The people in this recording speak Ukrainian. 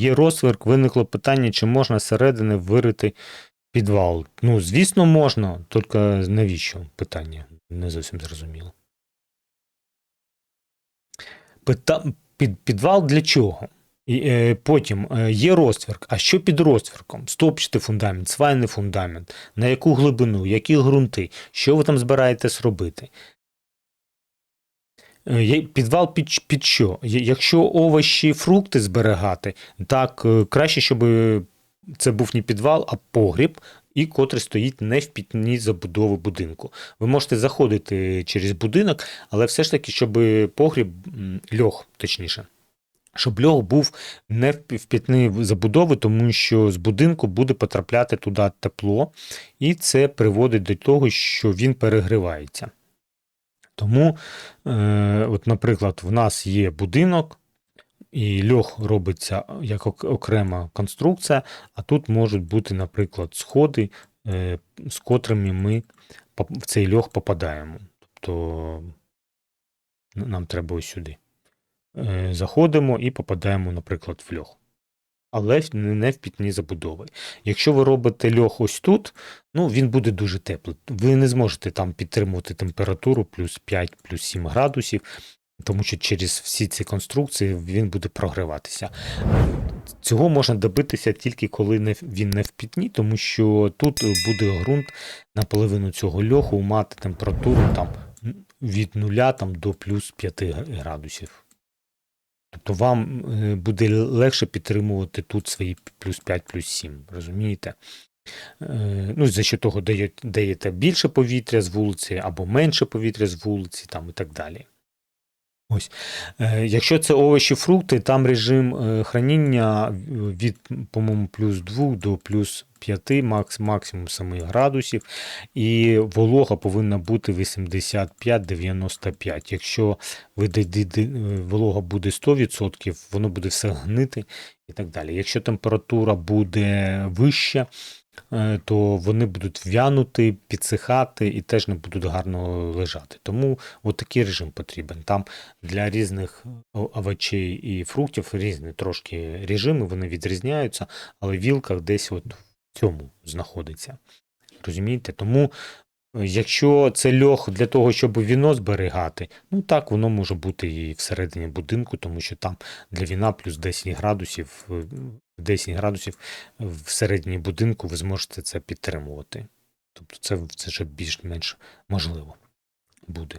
Є розсверк, виникло питання, чи можна зсередини вирити підвал. Ну, звісно, можна, тільки навіщо питання? Не зовсім зрозуміло. Пита... Під... Підвал для чого? І, е, потім е, є розтвірк. А що під розтвірком? Стопчатий фундамент, свайний фундамент, на яку глибину, які ґрунти, що ви там збираєтесь робити? Е, Підвал під, під що? Якщо овочі, фрукти зберігати, так е, краще, щоб це був не підвал, а погріб, і котрий стоїть не в пітні забудови будинку. Ви можете заходити через будинок, але все ж таки, щоб погріб льох, точніше. Щоб льох був не в пітні забудови, тому що з будинку буде потрапляти туди тепло, і це приводить до того, що він перегрівається. Тому, е, от, наприклад, в нас є будинок, і льох робиться як окрема конструкція, а тут можуть бути, наприклад, сходи, е, з котрими ми в цей льох попадаємо. Тобто нам треба ось сюди. Е, Заходимо і попадаємо, наприклад, в льох. Але не в пітні забудови. Якщо ви робите льох ось тут, ну він буде дуже теплий. Ви не зможете там підтримувати температуру плюс 5, плюс 7 градусів, тому що через всі ці конструкції він буде прогріватися. Цього можна добитися тільки коли не, він не в пітні, тому що тут буде ґрунт на половину цього льоху мати температуру там від 0 там, до плюс 5 градусів. Тобто вам е, буде легше підтримувати тут свої плюс 5, плюс 7, розумієте? Е, Ну, за що того даєте більше повітря з вулиці або менше повітря з вулиці, там і так далі. Ось. Е, Якщо це овочі, фрукти, там режим е, храніння від, по-моєму, плюс 2 до плюс 5, макс, максимум 7 градусів, і волога повинна бути 85-95. Якщо д- волога буде 100%, воно буде все гнити і так далі. Якщо температура буде вища, е, то вони будуть в'янути, підсихати і теж не будуть гарно лежати. Тому от такий режим потрібен. Там для різних овочей і фруктів різні трошки режими, вони відрізняються, але вілка десь от в цьому знаходиться. Розумієте? Тому, е, якщо це льох для того, щоб віно зберігати, ну так, воно може бути і всередині будинку, тому що там для віна плюс 10 градусів, е, 10 градусів всередині будинку ви зможете це підтримувати. Тобто це, це вже більш-менш можливо буде.